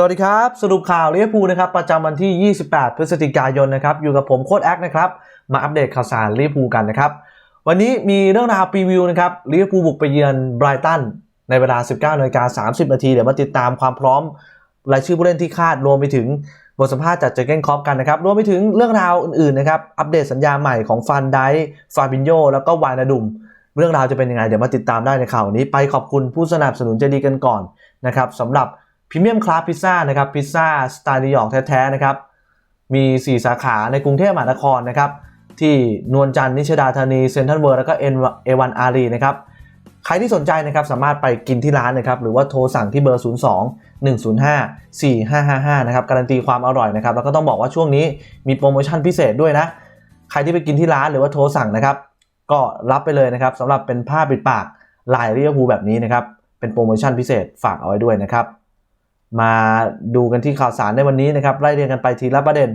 สวัสดีครับ สรุปข่าวลิเวอร์พูลนะครับประจำวันที่ 28 พฤศจิกายนนะครับอยู่กับผมโค้ดแอคนะครับมาอัปเดตข่าวสารลิเวอร์พูลกันนะครับวันนี้มีเรื่องราวพรีวิวนะครับลิเวอร์พูลบุกไปเยือนไบรตันในเวลา 19นาฬิกา30 นาทีเดี๋ยวมาติดตามความพร้อมรายชื่อผู้เล่นที่คาดรวมไปถึงบทสัมภาษณ์จากเจอเกนคอปกันนะครับรวมไปถึงเรื่องราวอื่นๆนะครับอัปเดตสัญญาใหม่ของฟันไดฟาบินโยแล้วก็วายนาดุมเรื่องราวจะเป็นยังไงเดี๋ยวมาติดตามได้ในข่าวนี้ ไปขอบคุณผู้สนับสนุนใจดีกันก่อนนะครับสำหรับ พรีเมียมคลาสพิซซ่านะครับพิซซ่าสไตล์นิวยอร์กแท้ๆนะครับมี 4 สาขาในกรุงเทพมหานครนะครับที่นวลจันทร์นิชดาธานีเซ็นทรัลเวิร์ แล้วก็เอวันอารีนะครับใครที่สนใจนะครับสามารถไปกินที่ร้านนะครับหรือว่าโทรสั่งที่เบอร์ 02 105 4555 นะครับการันตีความอร่อยนะครับแล้วก็ต้องบอกว่าช่วงนี้มีโปรโมชั่นพิเศษด้วยนะ ใครที่ไปกินที่ร้านหรือว่าโทรสั่งนะครับ ก็รับไปเลยนะครับสำหรับเป็นผ้าปิดปากลายเวอร์พูแบบนี้นะครับเป็นโปรโมชั่นพิเศษฝากเอาไว้ด้วยนะครับ มาดูกันที่ข่าวสารในวันนี้นะครับไล่เรียงกันไปทีละประเด็น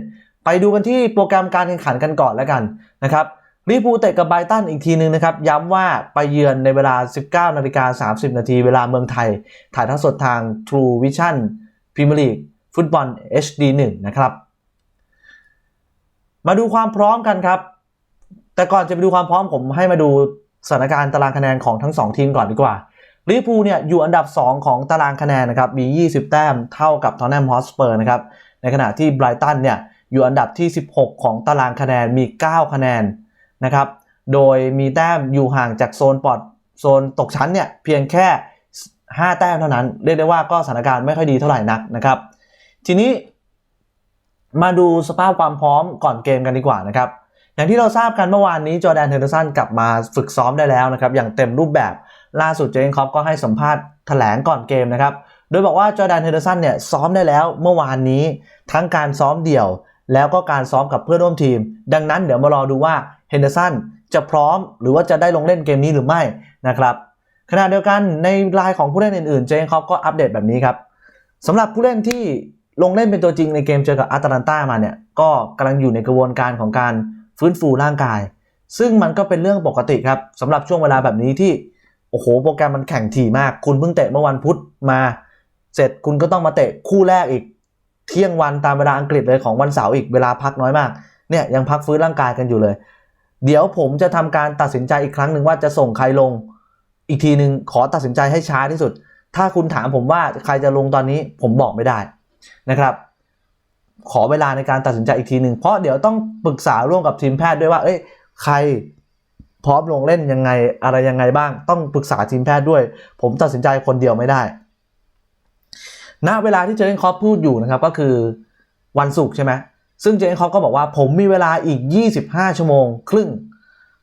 ไปดูกันที่โปรแกรมการแข่งขันกันก่อนแล้วกันนะครับลิพูเตะกับไบตันอีกทีนึงนะครับ ย้ำว่าไปเยือนในเวลา 19นาฬิกา30 นาที เวลาเมืองไทย ถ่ายทอดสดทาง True Vision Premier League ฟุตบอล HD 1 นะครับ มาดูความพร้อมกันครับ แต่ก่อนจะไปดูความพร้อมผมให้มาดูสถานการณ์ตารางคะแนนของทั้ง 2 ทีมก่อนดีกว่า ลิเวอร์พูลเนี่ยอยู่อันดับ 2 ของตารางคะแนนนะครับมี 20 แต้มเท่ากับทอนแนมฮอสเปอร์นะครับในขณะที่ไบรตันเนี่ยอยู่อันดับที่ 16 ของตารางคะแนนมี 9 คะแนนนะครับโดยมีแต้มอยู่ห่างจากโซนปลอดโซนตกชั้นเนี่ยเพียงแค่ 5 แต้มเท่านั้น เรียกได้ว่าก็สถานการณ์ไม่ค่อยดีเท่าไหร่นักนะครับ ทีนี้มาดูสภาพความพร้อมก่อนเกมกันดีกว่านะครับอย่างที่เราทราบกันเมื่อวานนี้จอแดนเฮนเดอร์สันกลับมาฝึกซ้อมได้แล้วนะครับอย่างเต็มรูปแบบ ล่าสุดเจนคอปก็ให้สัมภาษณ์แถลงก่อนเกมนะครับ โดยบอกว่าจอแดนเฮนเดอร์สันเนี่ยซ้อมได้แล้วเมื่อวานนี้ทั้งการซ้อมเดี่ยว แล้วก็การซ้อมกับเพื่อนร่วมทีม ดังนั้นเดี๋ยวมารอดูว่าเฮนเดอร์สันจะพร้อมหรือว่าจะได้ลงเล่นเกมนี้หรือไม่นะครับขณะเดียวกันในรายของผู้เล่นอื่นๆ เจนคอปก็อัปเดตแบบนี้ครับสำหรับผู้เล่นที่ลงเล่นเป็นตัวจริงในเกมเจอกับอาตแลนตามาเนี่ยก็กำลังอยู่ในกระบวนการของการฟื้นฟูร่างกาย ซึ่งมันก็เป็นเรื่องปกติครับสำหรับช่วงเวลาแบบนี้ที่ โอ้โหโปรแกรมมันแข่งถี่มาก คุณเพิ่งเตะเมื่อวันพุธมา เสร็จคุณก็ต้องมาเตะคู่แรกอีก เที่ยงวันตามเวลาอังกฤษเลยของวันเสาร์อีกเวลาพักน้อยมากเนี่ยยังพักฟื้นร่างกายกันอยู่เลย เดี๋ยวผมจะทำการตัดสินใจอีกครั้งหนึ่งว่าจะส่งใครลง อีกทีหนึ่งขอตัดสินใจให้ช้าที่สุด ถ้าคุณถามผมว่าใครจะลงตอนนี้ผมบอกไม่ได้นะครับขอเวลาในการตัดสินใจอีกทีหนึ่งเพราะเดี๋ยวต้องปรึกษาร่วมกับทีมแพทย์ด้วยว่า เอ้ย ใคร พร้อมลงเล่นยังไงอะไรยังไงบ้าง ต้องปรึกษาทีมแพทย์ด้วย ผมตัดสินใจคนเดียวไม่ได้ ณเวลาที่เจอร์เกนคอปพูดอยู่นะครับก็คือวันศุกร์ใช่ไหมซึ่งเจอร์เกนคอปก็บอกว่าผมมีเวลาอีก 25 ชั่วโมง ครึ่ง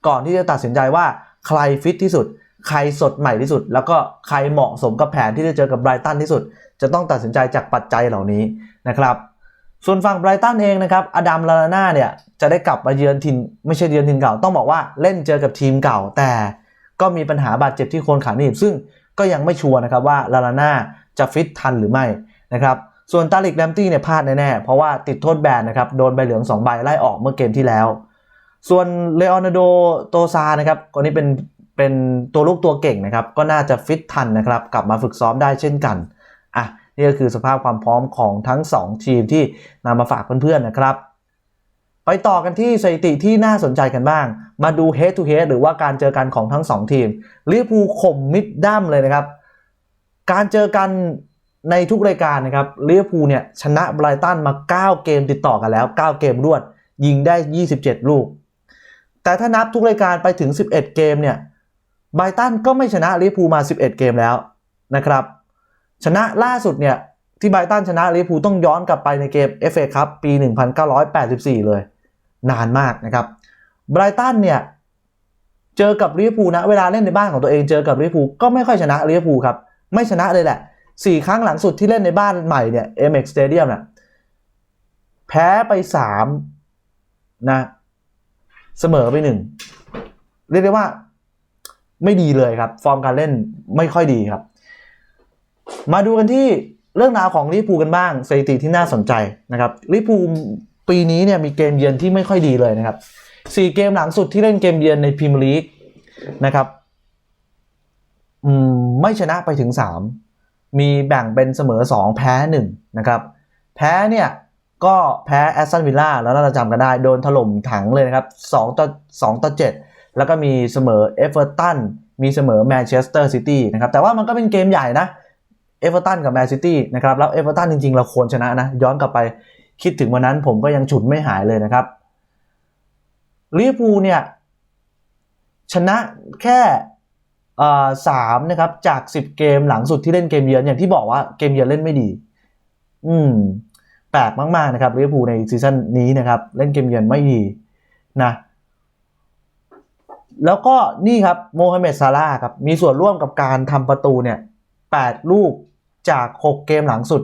ก่อนที่จะตัดสินใจว่าใครฟิตที่สุด ใครสดใหม่ที่สุด แล้วก็ใครเหมาะสมกับแผนที่จะเจอกับไบรตันที่สุด จะต้องตัดสินใจจากปัจจัยเหล่านี้นะครับ ส่วนฝั่งไบรตันเองนะครับอดัมลาลาน่าเนี่ยจะได้กลับมาเยือนถิ่นไม่ใช่เยือนถิ่นเก่า ต้องบอกว่าเล่นเจอกับทีมเก่า แต่ก็มีปัญหาบาดเจ็บที่โคนขาหนีบซึ่งก็ยังไม่ชัวร์นะครับว่าลาลาน่าจะฟิตทันหรือไม่นะครับส่วนตาลิกแรมตี้เนี่ยพลาดแน่ๆเพราะว่าติดโทษแบนนะครับโดนใบเหลือง2ใบไล่ออกเมื่อเกมที่แล้ว ส่วนเลโอนาร์โดโตซานะครับคนนี้เป็นเป็นตัวลูกตัวเก่งนะครับก็น่าจะฟิตทันนะครับกลับมาฝึกซ้อมได้เช่นกันอะนี่ก็คือสภาพความพร้อมของทั้ง 2 ทีมที่นำมาฝากเพื่อนๆนะครับ ไปต่อกันที่สถิติที่น่าสนใจกันบ้าง มาดู head to head หรือว่าการเจอกันของทั้ง 2 ทีมลิเวอร์พูลข่มมิดดัมเลยนะครับ การเจอกันในทุกรายการนะครับลิเวอร์พูลเนี่ยชนะไบรตันมา 9 เกมติดต่อกันแล้ว 9 เกมรวด ยิงได้ 27 ลูก แต่ถ้านับทุกรายการไปถึง 11 เกมเนี่ยไบรตันก็ไม่ชนะลิเวอร์พูลมา 11 เกมแล้วนะครับ ชนะล่าสุดเนี่ยที่ไบรตันชนะลิเวอร์พูลต้องย้อนกลับไปในเกม FA ครับปี 1984 เลย นานมากนะครับไบรตันเนี่ยเจอกับลิเวอร์พูลนะเวลาเล่นในบ้านของตัวเองเจอกับลิเวอร์พูลก็ไม่ค่อยชนะลิเวอร์พูลครับไม่ชนะเลยแหละสี่ครั้งหลังสุดที่เล่นในบ้านใหม่เนี่ย MX Stadium น่ะแพ้ไปสามนะ เสมอไปหนึ่งเรียกได้ว่าไม่ดีเลยครับ ฟอร์มการเล่นไม่ค่อยดีครับ มาดูกันที่เรื่องราวของลิเวอร์พูกันบ้างสถิติที่น่าสนใจนะครับลิเวอร์พูปีนี้เนี่ยมีเกมเยือนที่ไม่ค่อยดีเลยนะครับสี่เกมหลังสุดที่เล่นเกมเยือนในพรีเมียร์ลีกนะครับมไม่ชนะไปถึงสามมีแบ่งเป็นเสมอ 2 แพ้ 1 นะครับ แพ้เนี่ยก็แพ้แอสตันวิลล่าแล้วเราจำกันได้ โดนถล่มถังเลยนะครับ2ต่อ2ต่อ7แล้วก็มีเสมอเอเวอร์ตันมีเสมอแมนเชสเตอร์ซิตี้นะครับ แต่ว่ามันก็เป็นเกมใหญ่นะ เอเวอร์ตันกับแมนซิตี้นะครับแล้วเอเวอร์ตันจริงๆ เราควรชนะนะ ย้อนกลับไปคิดถึงวันนั้นผมก็ยังฉุนไม่หายเลยนะครับลิเวอร์พูลเนี่ย ชนะแค่สามนะครับ จาก 10 เกมหลังสุดที่เล่นเกมเยือนอย่างที่บอกว่าเกมเยือนเล่นไม่ดี อืม แปลกมาก ๆ นะครับลิเวอร์พูลในซีซั่นนี้นะครับ เล่นเกมเยือนไม่ดีนะแล้วก็นี่ครับโมฮัมเหม็ดซาร่าครับ มีส่วนร่วมกับการทำประตูเนี่ย 8 ลูก จาก 6 เกมหลังสุด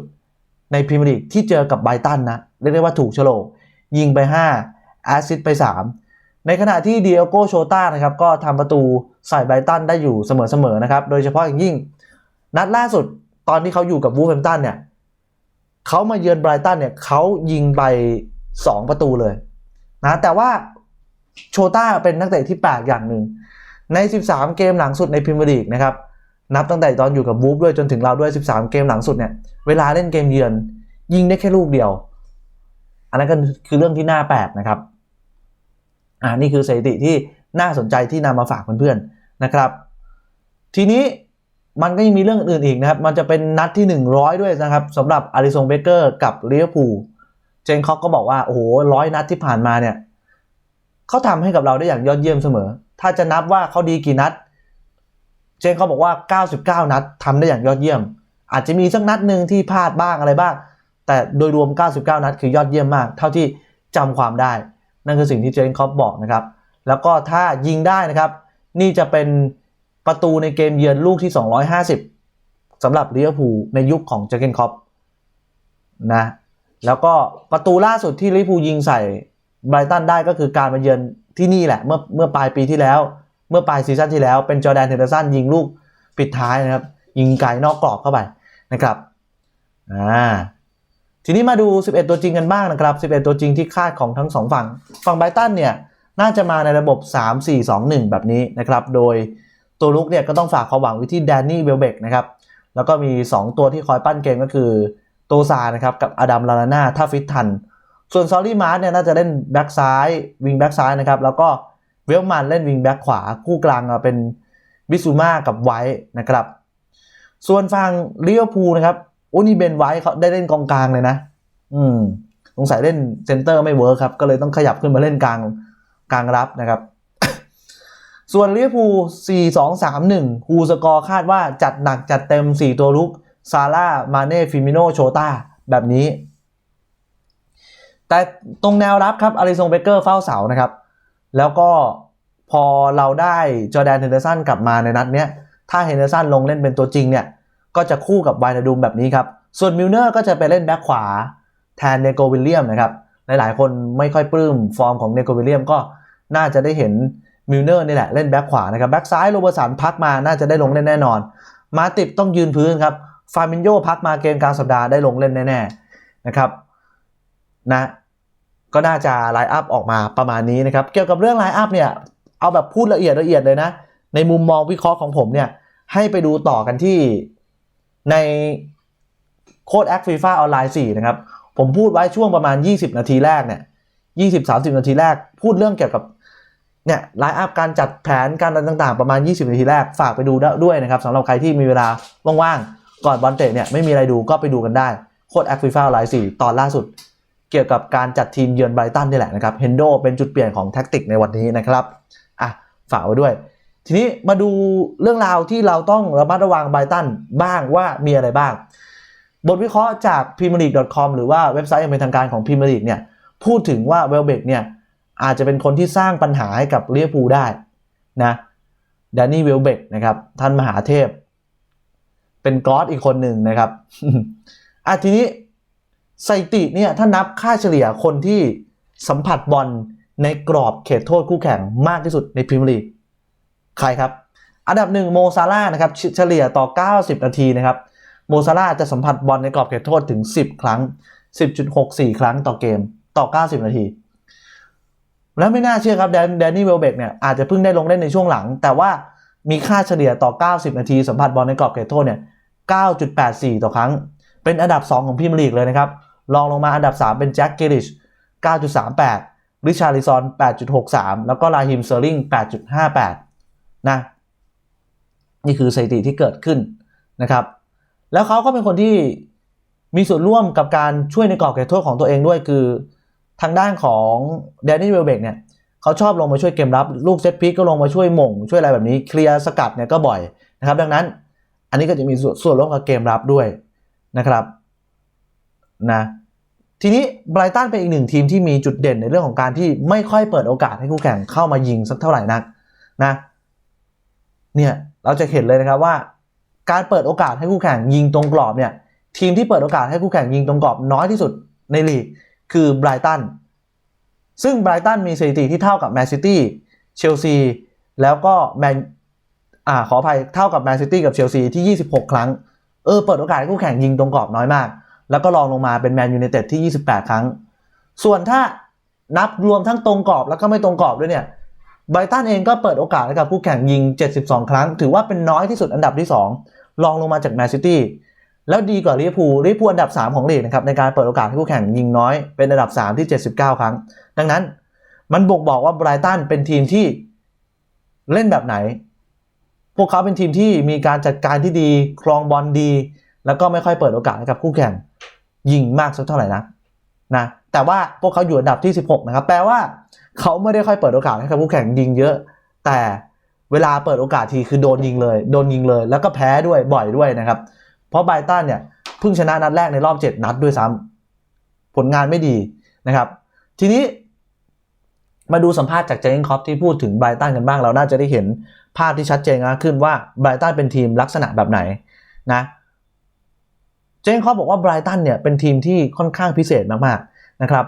ในพรีเมียร์ลีกที่เจอกับไบรตันนะ เรียกได้ว่าถูกโฉลกยิงไป 5 แอสซิสต์ไป 3 ในขณะที่เดียโกโชต้านะครับ ก็ทำประตูใส่ไบรตันได้อยู่เสมอๆนะครับ โดยเฉพาะอย่างยิ่ง นัดล่าสุดตอนที่เขาอยู่กับวูฟแฮมตันเนี่ยเขามาเยือนไบรตันเนี่ยเขายิงไป 2 ประตูเลยนะแต่ว่าโชต้าเป็นนักเตะที่แปลกอย่างหนึ่งใน 13 เกมหลังสุดในพรีเมียร์ลีกนะครับ นับตั้งแต่ตอนอยู่กับวูฟด้วยจนถึงเราด้วย 13 เกมหลังสุดเนี่ย เวลาเล่นเกมเยือน ยิงได้แค่ลูกเดียว อันนั้นก็คือเรื่องที่น่าแปลกนะครับ อ่านี่คือสถิติที่น่าสนใจที่นำมาฝากเพื่อนๆนะครับ ทีนี้มันก็ยังมีเรื่องอื่นอีกนะครับ มันจะเป็นนัดที่ 100 ด้วยนะครับสำหรับอาริซงเบเกอร์กับลิเวอร์พูเจนคอกก็บอกว่าโอ้โหร้อยนัดที่ผ่านมาเนี่ยเขาทำให้กับเราได้อย่างยอดเยี่ยมเสมอ ถ้าจะนับว่าเขาดีกี่นัด เจนเขาบอกว่า 99 นัดทำได้อย่างยอดเยี่ยม อาจจะมีสักนัดหนึ่งที่พลาดบ้างอะไรบ้าง แต่โดยรวม 99 นัดคือยอดเยี่ยมมาก เท่าที่จำความได้ นั่นคือสิ่งที่เจนคอปบอกนะครับ แล้วก็ถ้ายิงได้นะครับ นี่จะเป็นประตูในเกมเยือนลูกที่ 250สำหรับลิเวอร์พูลในยุคของเจนคอปนะแล้วก็ประตูล่าสุดที่ลิเวอร์พูลยิงใส่ไบรตันได้ก็คือการมาเยือนที่นี่แหละเมื่อเมื่อปลายปีที่แล้ว เมื่อปลายซีซั่นที่แล้วเป็นจอแดนเทนเดอร์สันยิงลูกปิดท้ายนะครับ ยิงไกลนอกกรอบเข้าไปนะครับอ่าทีนี้มาดู 11 ตัวจริงกันบ้างนะครับ 11 ตัวจริงที่คาดของทั้ง 2 ฝั่ง ฝั่งไบรตันเนี่ยน่าจะมาในระบบ 3-4-2-1 แบบนี้นะครับ โดยตัวลุกเนี่ยก็ต้องฝากความหวังไว้ที่แดนนี่เวลเบกนะครับ แล้วก็มี 2 ตัวที่คอยปั้นเกมก็คือโตซานะครับกับอดัมลานาน่าถ้าฟิตทัน ส่วนซอรี่มาร์เนี่ยน่าจะเล่นแบ็กซ้ายวิงแบ็กซ้ายนะครับ แล้วก็ เวลมันเล่นวิงแบ็กขวาคู่กลางเป็นบิซูมากับไวท์นะครับ ส่วนฝั่งลิเวอร์พูนะครับอ้นี่เบนไวท์เขาได้เล่นกองกลางเลยนะ อืมสงสัยเล่นเซนเตอร์ไม่เวิร์คครับ ก็เลยต้องขยับขึ้นมาเล่นกลางกลางรับนะครับ ส่วนลิเวอร์พู4-2-3-1ฮูสกอร์คาดว่าจัดหนักจัดเต็ม 4 ตัวลุกซาร่ามาเน่ฟิมิโนโชตาแบบนี้ แต่ตรงแนวรับครับอาริซงเบเกอร์เฝ้าเสานะครับ แล้วก็พอเราได้จอแดนเฮนเดอร์สันกลับมาในนัดเนี้ย ถ้าเฮนเดอร์สันลงเล่นเป็นตัวจริงเนี่ย ก็จะคู่กับไวนาดูมแบบนี้ครับ ส่วนมิลเนอร์ก็จะไปเล่นแบ็คขวาแทนเนโกวิลเลียมนะครับ หลายๆ คนไม่ค่อยปลื้มฟอร์มของเนโกวิลเลียมก็น่าจะได้เห็นมิลเนอร์นี่แหละเล่นแบ็คขวานะครับแบ็คซ้ายโรเบอร์สันพักมาน่าจะได้ลงเล่นแน่นอน มาติบต้องยืนพื้นครับฟามินโยพักมาเกมกลางสัปดาห์ได้ลงเล่นแน่ๆนะครับนะ ก็น่าจะไลน์อัพออกมาประมาณนี้นะครับ เกี่ยวกับเรื่องไลน์อัพเนี่ย เอาแบบพูดละเอียดละเอียดเลยนะ ในมุมมองวิเคราะห์ของผมเนี่ย ให้ไปดูต่อกันที่ในโค้ดแอคฟีฟ่าออนไลน์4นะครับ ผมพูดไว้ช่วงประมาณ 20 นาทีแรกเนี่ย20-30 นาทีแรก พูดเรื่องเกี่ยวกับเนี่ยไลน์อัพการจัดแผนการอะไรต่างๆ ประมาณ 20 นาทีแรก ฝากไปดูด้วยนะครับสำหรับใครที่มีเวลาว่างๆ ก่อนบอลเตะเนี่ยไม่มีอะไรดูก็ไปดูกันได้โค้ดแอคฟีฟ่าออนไลน์4ตอนล่าสุด เกี่ยวกับการจัดทีมเยือนไบรตันนี่แหละนะครับเฮนโดเป็นจุดเปลี่ยนของแท็กติกในวันนี้นะครับอะฝากไว้ด้วย ทีนี้มาดูเรื่องราวที่เราต้องระมัดระวังไบรตันบ้างว่ามีอะไรบ้าง บทวิเคราะห์จาก Premier League com หรือว่าเว็บไซต์อย่างเป็นทางการของ Premier League เนี่ยพูดถึงว่าเวลเบกเนี่ยอาจจะเป็นคนที่สร้างปัญหาให้กับเลียพูได้นะแดนนี่เวลเบกนะครับท่านมหาเทพ เป็นกอสอีกคนหนึ่งนะครับอะทีนี้ สถิติเนี่ยถ้านับค่าเฉลี่ยคนที่สัมผัสบอลในกรอบเขตโทษคู่แข่งมากที่สุดในพรีเมียร์ลีกใครครับ อันดับหนึ่งโมซาร่านะครับเฉลี่ยต่อ 90 นาทีนะครับโมซาร่าจะสัมผัสบอลในกรอบเขตโทษถึง 10 ครั้ง 10.64 ครั้งต่อเกมต่อ 90 นาที แล้วไม่น่าเชื่อครับแดนนนี่เวลเบกเนี่ยอาจจะเพิ่งได้ลงเล่นในช่วงหลัง แต่ว่ามีค่าเฉลี่ยต่อ 90 นาทีสัมผัสบอลในกรอบเขตโทษเนี่ย 9.84 ต่อครั้ง เป็นอันดับ 2 ของพรีเมียร์ลีกเลยนะครับ รองลงมาอันดับ 3 เป็นแจ็คเกลิช9.38 ริชาริซอน 8.63 แล้วก็ลาฮิมเซอร์ลิง 8.58 นะ นี่คือสถิติที่เกิดขึ้นนะครับ แล้วเขาก็เป็นคนที่มีส่วนร่วมกับการช่วยในกรอบเขตโทษของตัวเองด้วยคือทางด้านของแดนนี่เวลเบกเนี่ยเขาชอบลงมาช่วยเกมรับ ลูกเซตพีกก็ลงมาช่วยหม่ง ช่วยอะไรแบบนี้เคลียร์สกัดเนี่ยก็บ่อยนะครับ ดังนั้นอันนี้ก็จะมีส่วนร่วมกับเกมรับด้วยนะครับ นะทีนี้ไบรตันเป็นอีกหนึ่งทีมที่มีจุดเด่นในเรื่องของการที่ไม่ค่อยเปิดโอกาสให้คู่แข่งเข้ามายิงสักเท่าไหร่นักนะเนี่ยเราจะเห็นเลยนะครับว่า การเปิดโอกาสให้คู่แข่งยิงตรงกรอบเนี่ยทีมที่เปิดโอกาสให้คู่แข่งยิงตรงกรอบน้อยที่สุดในลีกคือไบรตันซึ่งไบรตันมีสถิติที่เท่ากับแมนซิตี้เชลซีแล้วก็แมนอ่าขออภัยเท่ากับแมนซิตี้กับเชลซีที่ 26 ครั้งเออเปิดโอกาสให้คู่แข่งยิงตรงกรอบน้อยมาก แล้วก็รองลงมาเป็นแมนยู i นเต็ดที่ 28 ครั้ง ส่วนถ้านับรวมทั้งตรงกรอบแล้วก็ไม่ตรงกรอบด้วยเนี่ยไบรตันเองก็เปิดโอกาสให้กับคู่แข่งยิง 72 ครั้ง ถือว่าเป็นน้อยที่สุดอันดับที่ 2 รองลงมาจากแมนซิตี้แล้วดีกว่าลิเวอร์พูลลิเวอร์พูลอันดับ 3 ของลีกนะครับในการเปิดโอกาสให้คู่แข่งยิงน้อยเป็นอันดับ 3 ที่ 79 ครั้ง ดังนั้นมันบ่งบอกว่าไบรตันเป็นทีมที่เล่นแบบไหน พวกเขาเป็นทีมที่มีการจัดการที่ดี ครองบอลดี แล้วก็ไม่ค่อยเปิดโอกาสให้กับคู่แข่ง ยิงมากสักเท่าไหร่นะนะแต่ว่าพวกเขาอยู่อันดับที่ 16 นะครับ แปลว่าเขาไม่ได้ค่อยเปิดโอกาสให้กับคู่แข่งยิงเยอะ แต่เวลาเปิดโอกาสทีคือโดนยิงเลย โดนยิงเลย แล้วก็แพ้ด้วยบ่อยด้วยนะครับ เพราะไบรตันเนี่ยเพิ่งชนะนัดแรกในรอบ 7 นัดด้วยซ้ำผลงานไม่ดีนะครับ ทีนี้มาดูสัมภาษณ์จากเจนคอปที่พูดถึงไบรตันกันบ้างเราน่าจะได้เห็นภาพที่ชัดเจนมากขึ้นว่าไบรตันเป็นทีมลักษณะแบบไหนนะ จนคอปบอกว่าไบรตันเนี่ยเป็นทีมที่ค่อนข้างพิเศษมากๆนะครับ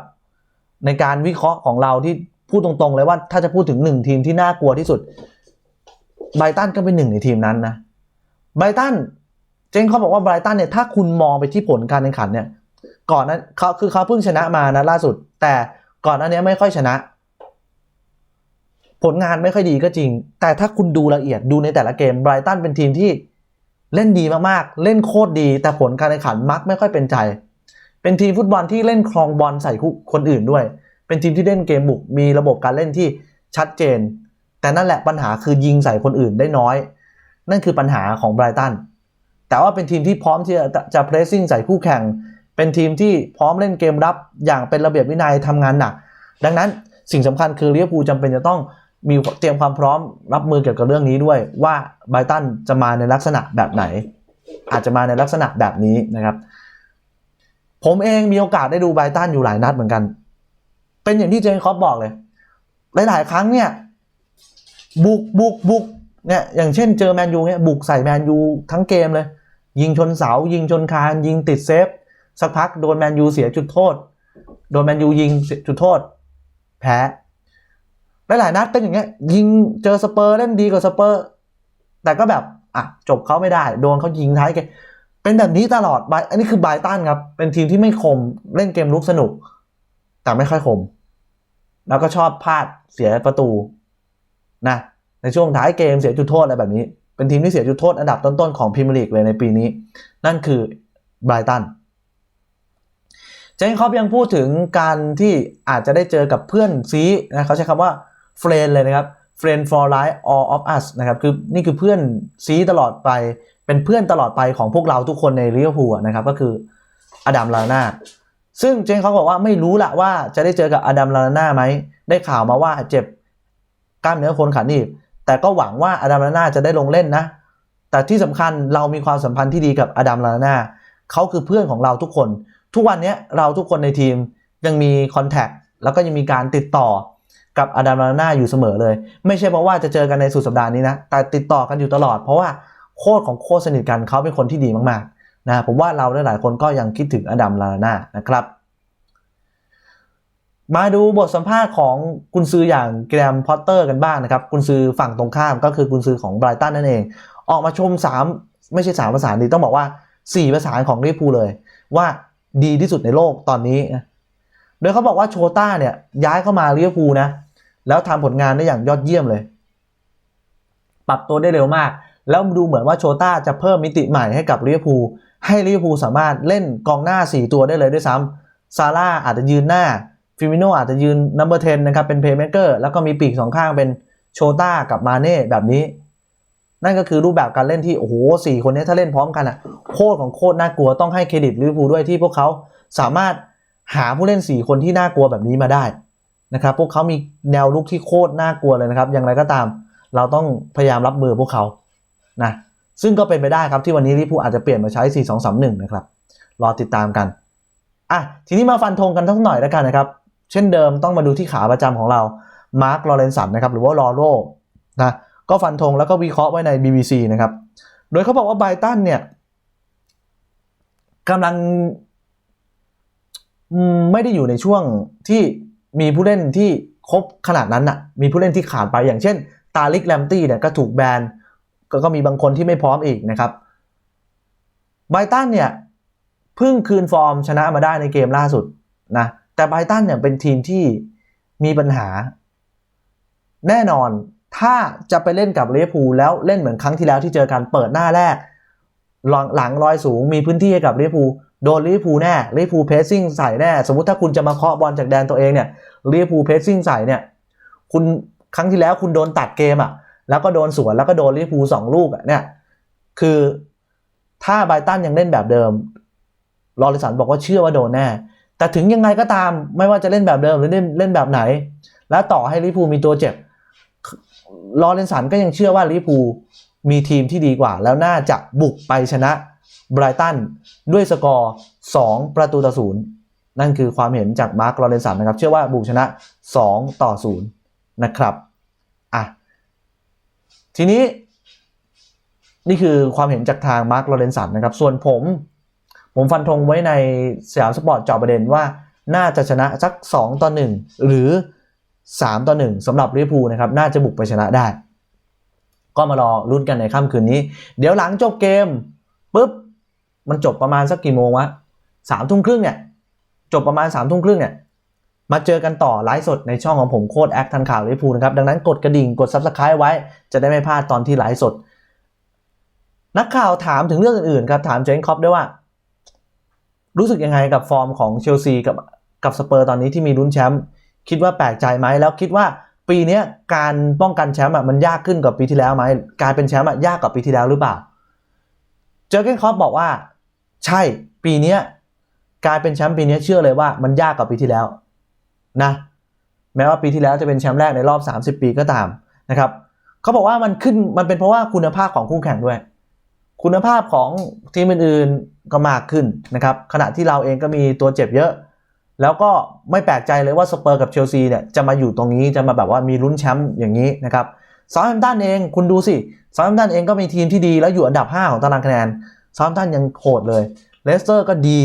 ในการวิเคราะห์ของเราที่พูดตรงๆเลยว่าถ้าจะพูดถึงหนึ่งทีมที่น่ากลัวที่สุดไบรตันก็เป็นหนึ่งในทีมนั้นนะไบรตันเจนเขาบอกว่าไบรตันเนี่ยถ้าคุณมองไปที่ผลการแข่งขันเนี่ยก่อนนั้นเขาคือเขาเพิ่งชนะมานะล่าสุด แต่ก่อนหน้านี้ไม่ค่อยชนะ ผลงานไม่ค่อยดีก็จริง แต่ถ้าคุณดูละเอียดดูในแต่ละเกมไบรตันเป็นทีมที่ เล่นดีมากๆ เล่นโคตรดี แต่ผลการแข่งขันมักไม่ค่อยเป็นใจ เป็นทีมฟุตบอลที่เล่นคลองบอลใส่คู่คนอื่นด้วย เป็นทีมที่เล่นเกมบุก มีระบบการเล่นที่ชัดเจน แต่นั่นแหละปัญหาคือยิงใส่คนอื่นได้น้อย นั่นคือปัญหาของไบรตัน แต่ว่าเป็นทีมที่พร้อมที่จะจะเพรสซิ่งใส่คู่แข่ง เป็นทีมที่พร้อมเล่นเกมรับอย่างเป็นระเบียบวินัยทำงานหนัก ดังนั้นสิ่งสำคัญคือลิเวอร์พูลจำเป็นจะต้อง มีเตรียมความพร้อมรับมือเกี่ยวกับเรื่องนี้ด้วย ว่าไบตันจะมาในลักษณะแบบไหน อาจจะมาในลักษณะแบบนี้นะครับ ผมเองมีโอกาสได้ดูไบตันอยู่หลายนัดเหมือนกัน เป็นอย่างที่เจนคอปบอกเลย หลาย ๆ ครั้งเนี่ย บุกบุกบุกเนี่ยอย่างเช่นเจอแมนยูเนี่ยบุกใส่แมนยูทั้งเกมเลย ยิงชนเสา ยิงชนคานยิงติดเซฟ สักพักโดนแมนยูเสียจุดโทษ โดนแมนยูยิงเสียจุดโทษ แพ้ หลายๆนัดเป็นอย่างเงี้ยยิงเจอสเปอร์เล่นดีกว่าสเปอร์ แต่ก็แบบอะจบเขาไม่ได้ โดนเขายิงท้ายเกมเป็นแบบนี้ตลอดไบอันนี้คือไบรตันครับ เป็นทีมที่ไม่คมเล่นเกมลุกสนุก แต่ไม่ค่อยคม แล้วก็ชอบพลาดเสียประตูนะในช่วงท้ายเกมเสียจุดโทษอะไรแบบนี้ เป็นทีมที่เสียจุดโทษอันดับต้นๆของพรีเมียร์ลีกเลยในปีนี้ นั่นคือไบรตันเจนคอปยังพูดถึงการที่อาจจะได้เจอกับเพื่อนซีนะเขาใช้คำว่า เฟรนเลยนะครับ friend for life all of us นะครับคือนี่คือเพื่อนซีตลอดไปเป็นเพื่อนตลอดไปของพวกเราทุกคนในลิเวอร์พูลนะครับก็คืออดัมลาน่าซึ่งเจนเขาบอกว่าไม่รู้ละว่าจะได้เจอกับอดัมลาน่าไหมได้ข่าวมาว่าเจ็บกล้ามเนื้อคนขาหนีบแต่ก็หวังว่าอดัมลาน่าจะได้ลงเล่นนะ แต่ที่สำคัญเรามีความสัมพันธ์ที่ดีกับอดัมลาน่าเขาคือเพื่อนของเราทุกคน ทุกวันนี้เราทุกคนในทีมยังมีคอนแทคแล้วก็ยังมีการติดต่อ กับอดัมลาน่าอยู่เสมอเลย ไม่ใช่เพราะว่าจะเจอกันในสุดสัปดาห์นี้นะ แต่ติดต่อกันอยู่ตลอด เพราะว่าโคตรของโคตรสนิทกันเขาเป็นคนที่ดีมากๆนะผมว่าเราหลายๆคนก็ยังคิดถึงอดัมลาน่านะครับ มาดูบทสัมภาษณ์ของกุนซืออย่างแกรมพอตเตอร์กันบ้างนะครับกุนซือฝั่งตรงข้ามก็คือกุนซือของไบรตันนั่นเอง ออกมาชม 3 ไม่ใช่ 3 ภาษาดีต้องบอกว่า 4 ภาษาของลิเวอร์พูลเลย ว่าดีที่สุดในโลกตอนนี้โดยเขาบอกว่าโชต้าเนี่ยย้ายเข้ามาลิเวอร์พูลนะ แล้วทำผลงานได้อย่างยอดเยี่ยมเลย ปรับตัวได้เร็วมาก แล้วดูเหมือนว่าโชต้าจะเพิ่มมิติใหม่ให้กับลิเวอร์พูลให้ลิเวอร์พูลสามารถเล่นกองหน้า 4 ตัวได้เลยด้วยซ้ำซาร่าอาจจะยืนหน้าฟิมิโนอาจจะยืนนัมเบอร์10นะครับเป็นเพย์เมเกอร์แล้วก็มีปีกสองข้างเป็นโชต้ากับมาเน่แบบนี้ นั่นก็คือรูปแบบการเล่นที่ โอ้โหสี่คนนี้ถ้าเล่นพร้อมกันอะโคตรของโคตรน่ากลัวต้องให้เครดิตลิเวอร์พูลด้วยที่พวกเขาสามารถหาผู้เล่น 4 คนที่น่ากลัวแบบนี้มาได้ นะครับพวกเขามีแนวลุกที่โคตรน่ากลัวเลยนะครับ อย่างไรก็ตาม เราต้องพยายามรับมือพวกเขานะซึ่งก็เป็นไปได้ครับที่วันนี้ลิพูอาจจะเปลี่ยนมาใช้ 4 2 3 1 นะครับ รอติดตามกันอะทีนี้มาฟันธงกันทั้งหน่อยแล้วกันนะครับ เช่นเดิมต้องมาดูที่ขาประจำของเรามาร์คลอเรนสันนะครับหรือว่าลอโรนะก็ฟันธงแล้วก็วิเคราะห์ไว้ใน BBC นะครับโดยเขาบอกว่าไบตันเนี่ยกำลังไม่ได้อยู่ในช่วงที่ มีผู้เล่นที่ครบขนาดนั้นน่ะ มีผู้เล่นที่ขาดไปอย่างเช่น ตาลิกแลมตี้เนี่ยก็ถูกแบนก็ก็มีบางคนที่ไม่พร้อมอีกนะครับไบตันเนี่ยเพิ่งคืนฟอร์มชนะมาได้ในเกมล่าสุดนะแต่ไบตันเนี่ยเป็นทีมที่มีปัญหา แน่นอนถ้าจะไปเล่นกับลิเวอร์พูลแล้วเล่นเหมือนครั้งที่แล้วที่เจอกันเปิดหน้าแรกหลังลอยสูงมีพื้นที่ให้กับลิเวอร์พูล โดนลิเวอร์พูลแน่ลิเวอร์พูลเพสซิ่งใส่แน่ สมมติถ้าคุณจะมาเคาะบอลจากแดนตัวเองเนี่ยลิเวอร์พูลเพสซิ่งใส่เนี่ยคุณครั้งที่แล้วคุณโดนตัดเกมอะแล้วก็โดนสวนแล้วก็โดนลิเวอร์พูลสองลูกอะเนี่ยคือถ้าไบตันยังเล่นแบบเดิมลอริสันบอกว่าเชื่อว่าโดนแน่ แต่ถึงยังไงก็ตามไม่ว่าจะเล่นแบบเดิมหรือเล่นเล่นแบบไหน แล้วต่อให้ลิเวอร์พูมีตัวเจ็บลอเรนสันก็ยังเชื่อว่าลิเวอร์พูมีทีมที่ดีกว่า แล้วน่าจะบุกไปชนะ ไบรตันด้วยสกอร์ 2 ประตูต่อศูนย์นั่นคือความเห็นจากมาร์คลอเรนสันนะครับ เชื่อว่าบุกชนะ 2 ต่อ0นะครับอะทีนี้ นี่คือความเห็นจากทางมาร์คลอเรนสันนะครับ ส่วนผม ผมฟันธงไว้ในสยามสปอร์ตจอบประเด็นว่าน่าจะชนะสัก 2 ต่อ 1 หรือ 3 ต่อ 1สำหรับลิเวอร์พูลนะครับ น่าจะบุกไปชนะได้ ก็มารอลุ้นกันในค่ำคืนนี้ เดี๋ยวหลังจบเกมปุ๊บ มันจบประมาณสักกี่โมงวะสามทุ่มครึ่งเนี่ย จบประมาณสามทุ่มครึ่งเนี่ย มาเจอกันต่อไลฟ์สดในช่องของผมโคดแอคทันข่าวลิเวอร์พูนะครับ ดังนั้นกดกระดิ่งกด Subscribe ไว้ จะได้ไม่พลาดตอนที่ไลฟ์สด นักข่าวถามถึงเรื่องอื่นๆครับ ถามเจนคอปด้วยว่า รู้สึกยังไงกับฟอร์มของเชลซีกับกับสเปอร์ตอนนี้ที่มีลุ้นแชมป์คิดว่าแปลกใจไหมแล้วคิดว่าปีนี้การป้องกันแชมป์มันยากขึ้นกว่าปีที่แล้วไหมการเป็นแชมป์ยากกว่าปีที่แล้วหรือเปล่า เจอเกนคอปบอกว่า ใช่ปีนี้การเป็นแชมป์ปีนี้เชื่อเลยว่ามันยากกว่าปีที่แล้วนะแม้ว่าปีที่แล้วจะเป็นแชมป์แรกในรอบ 30 ปีก็ตามนะครับเขาบอกว่ามันขึ้นมันเป็นเพราะว่าคุณภาพของคู่แข่งด้วย คุณภาพของทีมอื่นๆก็มากขึ้นนะครับขณะที่เราเองก็มีตัวเจ็บเยอะ แล้วก็ไม่แปลกใจเลยว่าสเปอร์กับเชลซีเนี่ยจะมาอยู่ตรงนี้จะมาแบบว่ามีลุ้นแชมป์อย่างนี้นะครับซาท์แฮมป์ตันเองคุณดูสิ ซาท์มป์ตันเองก็มีทีมที่ดีแล้วอยู่อันดับ 5 ของตารางคะแนนซาท์มป์ตันยังโหดเลยเลสเตอร์ก็ดี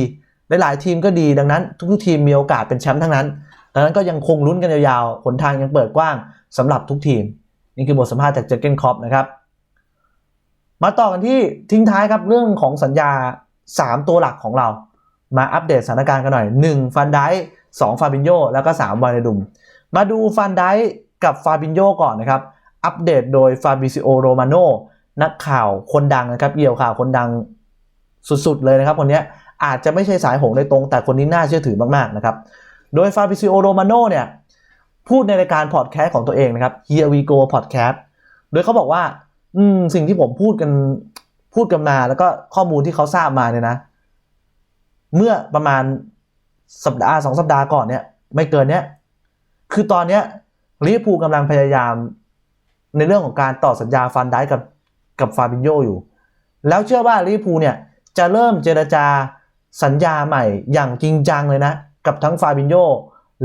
หลายๆทีมก็ดีดังนั้น ทุกๆทีมมีโอกาสเป็นแชมป์ทั้งนั้นดังนั้นก็ยังคงลุ้นกันยาวๆหนทางยังเปิดกว้างสำหรับทุกทีม นี่คือบทสัมภาษณ์จากเจอเกนคอปนะครับ มาต่อกันที่ทิ้งท้ายครับเรื่องของสัญญา 3 ตัวหลักของเรา มาอัปเดตสถานการณ์กันหน่อย 1. ฟันไดสองฟาบินโยแล้วก็ 3 วานดุม มาดูฟันได้กับฟาบินโยก่อนนะครับ อัปเดตโดยฟาบิซิโอโรมาโนนักข่าวคนดังนะครับเกี่ยวข่าวคนดังสุดๆเลยนะครับคนนี้อาจจะไม่ใช่สายหงโดยตรง แต่คนนี้น่าเชื่อถือมากๆนะครับ โดยฟาบิซิโอโรมาโนเนี่ยพูดในรายการพอดแคสต์ของตัวเองนะครับ Here We Go Podcast โดยเขาบอกว่า อืมสิ่งที่ผมพูดกันพูดกันมาแล้วก็ข้อมูลที่เขาทราบมาเนี่ยนะ เมื่อประมาณสัปดาห์สองสัปดาห์ก่อนเนี่ย ไม่เกินเนี้ยคือตอนเนี้ยลิเวอร์พูลกำลังพยายาม ในเรื่องของการต่อสัญญาฟันได้กับกับฟาบินโยอยู่ แล้วเชื่อว่าลิเวอร์พูลเนี่ยจะเริ่มเจรจาสัญญาใหม่อย่างจริงจังเลยนะ กับทั้งฟาบินโย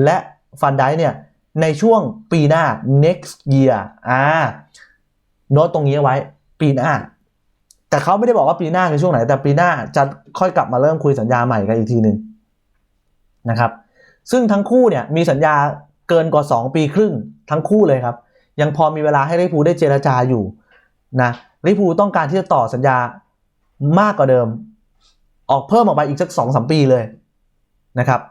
และฟันไดเนี่ยในช่วงปีหน้า next year อ่าโน้ตตรงนี้ไว้ปีหน้า แต่เขาไม่ได้บอกว่าปีหน้าคือช่วงไหน แต่ปีหน้าจะค่อยกลับมาเริ่มคุยสัญญาใหม่กันอีกทีหนึ่งนะครับ ซึ่งทั้งคู่เนี่ยมีสัญญาเกินกว่า 2 ปีครึ่งทั้งคู่เลยครับ ยังพอมีเวลาให้ลิปูได้เจรจาอยู่นะลิปูต้องการที่จะต่อสัญญามากกว่าเดิม ออกเพิ่มออกไปอีกสักสองสมปีเลยนะครับ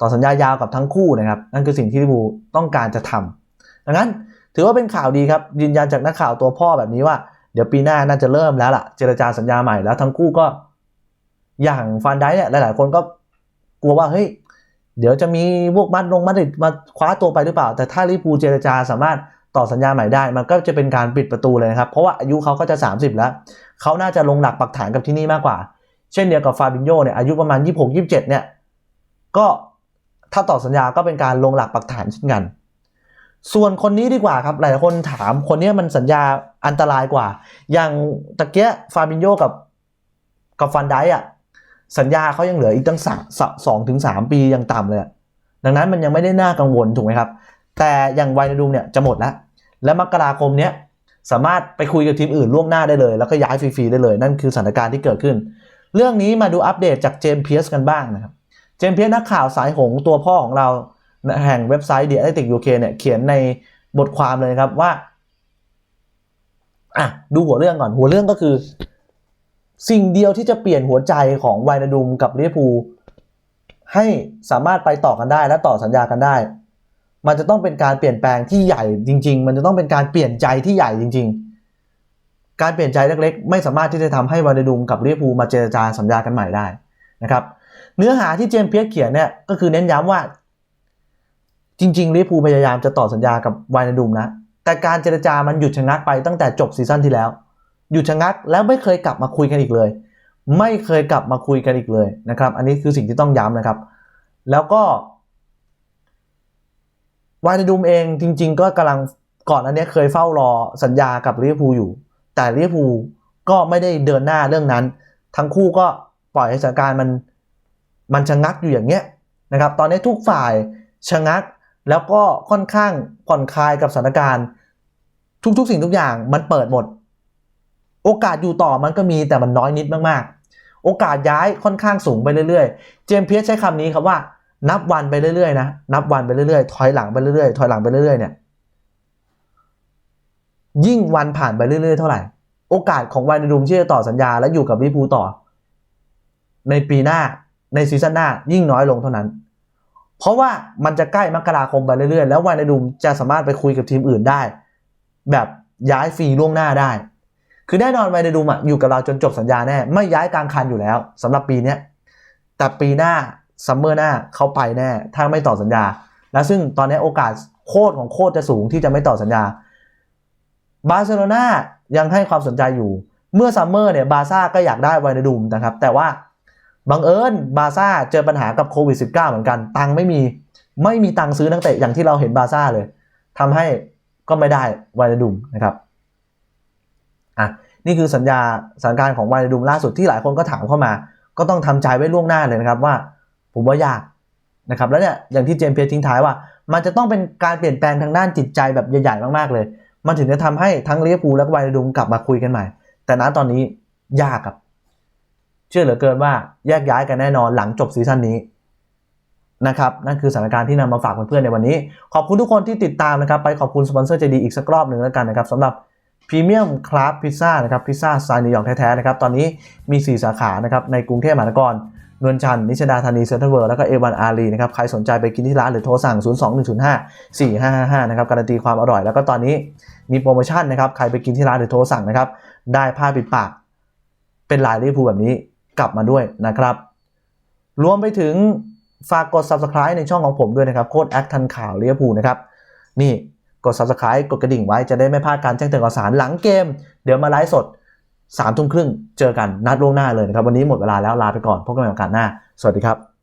ต่อสัญญายาวกับทั้งคู่นะครับ นั่นคือสิ่งที่ลิปูต้องการจะทำดังนั้นถือว่าเป็นข่าวดีครับยืนยันจากนักข่าวตัวพ่อแบบนี้ว่าเดี๋ยวปีหน้าน่าจะเริ่มแล้วล่ะ เจรจาสัญญาใหม่แล้วทั้งคู่ก็อย่างฟานได้เนี่ยหลาย ๆ คนก็กลัวว่าเฮ้ยเดี๋ยวจะมีพวกมัดลงมัดริดมาคว้าตัวไปหรือเปล่า แต่ถ้าลิเวอร์พูเจรจาสามารถ ต่อสัญญาใหม่ได้ มันก็จะเป็นการปิดประตูเลยนะครับ เพราะว่าอายุเขาก็จะ 30 แล้ว เขาน่าจะลงหลักปักฐานกับที่นี่มากกว่า เช่นเดียวกับฟาบินโญเนี่ยอายุประมาณ 26-27 เนี่ย ก็ถ้าต่อสัญญาก็เป็นการลงหลักปักฐานเช่นกัน ส่วนคนนี้ดีกว่าครับ หลายคนถามคนนี้มันสัญญาอันตรายกว่า อย่างตะเกียฟาบินโญกับกับฟันไดอะสัญญาเขายังเหลืออีกตั้งสามสองถึงสามปียังต่ำเลย ดังนั้นมันยังไม่ได้น่ากังวลถูกไหมครับ แต่อย่างไวนาดูมเนี่ยจะหมดแล้ว และมกราคมเนี้ยสามารถไปคุยกับทีมอื่นล่วงหน้าได้เลย แล้วก็ย้ายฟรีๆได้เลย นั่นคือสถานการณ์ที่เกิดขึ้น เรื่องนี้มาดูอัปเดตจากเจมส์เพียสกันบ้างนะครับ เจมส์เพียสนักข่าวสายหงตัวพ่อของเราแห่งเว็บไซต์ The Athletic UK เนี่ยเขียนในบทความเลยครับว่าอะดูหัวเรื่องก่อนหัวเรื่องก็คือ สิ่งเดียวที่จะเปลี่ยนหัวใจของไวนาดูมกับลิเวอร์พูลให้สามารถไปต่อกันได้และต่อสัญญากันได้ มันจะต้องเป็นการเปลี่ยนแปลงที่ใหญ่จริง ๆ มันจะต้องเป็นการเปลี่ยนใจที่ใหญ่จริง ๆ การเปลี่ยนใจเล็กๆ ไม่สามารถที่จะทำให้วานาดูมกับลิเวอร์พูลมาเจรจาสัญญากันใหม่ได้นะครับ เนื้อหาที่เจมเพียสเขียนเนี่ยก็คือเน้นย้ำว่า จริงๆลิเวอร์พูลพยายามจะต่อสัญญากับวานาดูมนะแต่การเจรจามันหยุดชะงักไปตั้งแต่จบซีซั่นที่แล้ว หยุดชะงักแล้วไม่เคยกลับมาคุยกันอีกเลย ไม่เคยกลับมาคุยกันอีกเลยนะครับ อันนี้คือสิ่งที่ต้องย้ำนะครับ แล้วก็ วานดูมเองจริง ๆ ก็กำลังก่อนอันนี้เคยเฝ้ารอสัญญากับลิเวอร์พูลอยู่ แต่ลิเวอร์พูลก็ไม่ได้เดินหน้าเรื่องนั้น ทั้งคู่ก็ปล่อยให้สถานการณ์มันมันชะงักอยู่อย่างเงี้ยนะครับ ตอนนี้ทุกฝ่ายชะงักแล้วก็ค่อนข้างผ่อนคลายกับสถานการณ์ ทุกๆ สิ่งทุกอย่างมันเปิดหมด โอกาสอยู่ต่อมันก็มีแต่มันน้อยนิดมากๆ โอกาสย้ายค่อนข้างสูงไปเรื่อยๆ เจมส์เพียสใช้คำนี้ครับว่า นับวันไปเรื่อยๆนะนับวันไปเรื่อยๆถอยหลังไปเรื่อยๆถอยหลังไปเรื่อยๆเนี่ยยิ่งวันผ่านไปเรื่อยๆเท่าไหร่ โอกาสของวานดูมที่จะต่อสัญญาและอยู่กับลิเวอร์พูต่อ ในปีหน้าในซีซั่นหน้ายิ่งน้อยลงเท่านั้น เพราะว่ามันจะใกล้มกราคมไปเรื่อยๆ แล้ววานดูมจะสามารถไปคุยกับทีมอื่นได้ แบบย้ายฟรีล่วงหน้าได้ คือแน่นอนวานดูมออยู่กับเราจนจบสัญญาแน่ไม่ย้ายกลางคันอยู่แล้วสำหรับปีเนี้แต่ปีหน้า ซัมเมอร์หน้าเขาไปแน่ ถ้าไม่ต่อสัญญา แล้วซึ่งตอนนี้โอกาสโคตรของโคตรจะสูงที่จะไม่ต่อสัญญา บาร์เซโลนายังให้ความสนใจอยู่ เมื่อซัมเมอร์เนี่ยบาซ่าก็อยากได้ไวนดูมนะครับ แต่ว่าบังเอิญบาซ่าเจอปัญหากับโควิด -19 เหมือนกัน ตังค์ไม่มี ไม่มีตังค์ซื้อนักเตะอย่างที่เราเห็นบาซ่าเลยทำให้ก็ไม่ได้ไวนดูมนะครับอะนี่คือสัญญาสถานการณ์ของไวนดูมล่าสุดที่หลายคนก็ถามเข้ามา ก็ต้องทำใจไว้ล่วงหน้าเลยนะครับว่า ผมว่ายากนะครับแล้วเนี่ยอย่างที่เจมเพียร์ทิ้งท้ายว่า มันจะต้องเป็นการเปลี่ยนแปลงทางด้านจิตใจแบบใหญ่ๆมากๆเลย มันถึงจะทำให้ทั้งลิเวอร์พูลและไวนาดูมกลับมาคุยกันใหม่ แต่ณตอนนี้ยากครับ เชื่อเหลือเกินว่าแยกย้ายกันแน่นอนหลังจบซีซั่นนี้นะครับนั่นคือสถานการณ์ที่นำมาฝากเพื่อนๆในวันนี้ ขอบคุณทุกคนที่ติดตามนะครับ ไปขอบคุณสปอนเซอร์ใจดีอีกสักรอบหนึ่งแล้วกันนะครับสำหรับพรีเมียมคราฟพิซซ่านะครับพิซซ่าสไตล์นิวยอร์กแท้ๆนะครับตอนนี้มี 4 สาขานะครับในกรุงเทพมหานคร นวลจันทร์นิชดาธานีเซ็นทรัลเวิร์แล้วก็เอวันอารีนะครับ ใครสนใจไปกินที่ร้านหรือโทรสั่ง 0 2 1 0 5 4 5 5 5 นะครับ การันตีความอร่อย แล้วก็ตอนนี้มีโปรโมชั่นนะครับ ใครไปกินที่ร้านหรือโทรสั่งนะครับ ได้ผ้าปิดปาก เป็นลายลิเวอร์พูลแบบนี้กลับมาด้วยนะครับ รวมไปถึงฝากกด subscribe ในช่องของผมด้วยนะครับ โค้ดแอคทันข่าวลิเวอร์พูลนะครับ นี่กด subscribe กดกระดิ่งไว้จะได้ไม่พลาดการแจ้งเตือนข่าวสารหลังเกม เดี๋ยวมาไลฟ์สด 3ามทุ่มครึ่งเจอกันนัดล่วงหน้าเลยนะครับ วันนี้หมดเวลาแล้วลาไปก่อนพบกันใหม่โอกาสหน้า สวัสดีครับ